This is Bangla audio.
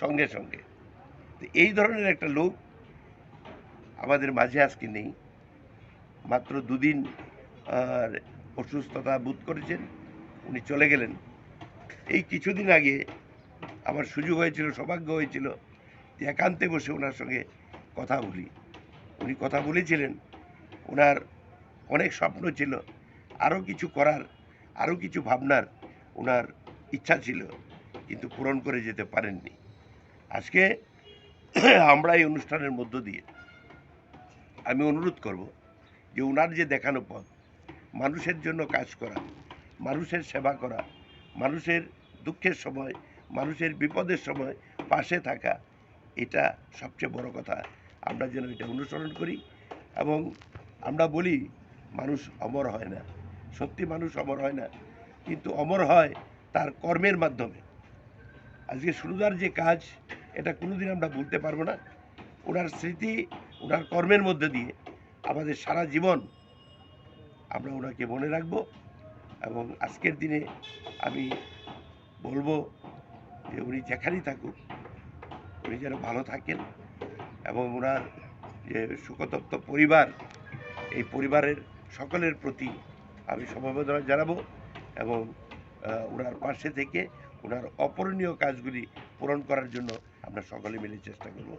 সঙ্গে সঙ্গে। তো এই ধরনের একটা লোক আমাদের মাঝে আজকে নেই। মাত্র দুদিন অসুস্থতা বোধ করেছেন, উনি চলে গেলেন। এই কিছুদিন আগে আমার সুযোগ হয়েছিল, সৌভাগ্য হয়েছিল একান্তে বসে ওনার সঙ্গে কথা বলি। উনি কথা বলেছিলেন, ওনার অনেক স্বপ্ন ছিল আরও কিছু করার আরও কিছু ভাবনার ওনার ইচ্ছা ছিল, কিন্তু পূরণ করে যেতে পারেননি। আজকে আমরা এই অনুষ্ঠানের মধ্য দিয়ে আমি অনুরোধ করব যে ওনার যে দেখানো পথ, মানুষের জন্য কাজ করা, মানুষের সেবা করা, মানুষের দুঃখের সময়, মানুষের বিপদের সময় পাশে থাকা, এটা সবচেয়ে বড় কথা। আমরা যেন এটা অনুসরণ করি এবং আমরা বলি, মানুষ অমর হয় না। সত্যি মানুষ অমর হয় না, কিন্তু অমর হয় তার কর্মের মাধ্যমে। আজকে সুরদার যে কাজ এটা কোনোদিন আমরা ভুলতে পারব না। ওনার স্মৃতি, ওনার কর্মের মধ্যে দিয়ে আমাদের সারা জীবন আমরা ওনাকে মনে রাখব এবং আজকের দিনে আমি বলব যে উনি যেখানেই থাকুক, উনি যেন ভালো থাকেন এবং ওনার যে সুখতপ্ত পরিবার, এই পরিবারের সকলের প্রতি আমি সমবেদনা জানাব এবং ওনার পাশে থেকে ওনার অপরণীয় কাজগুলি পূরণ করার জন্য আমরা সকলে মিলে চেষ্টা করব।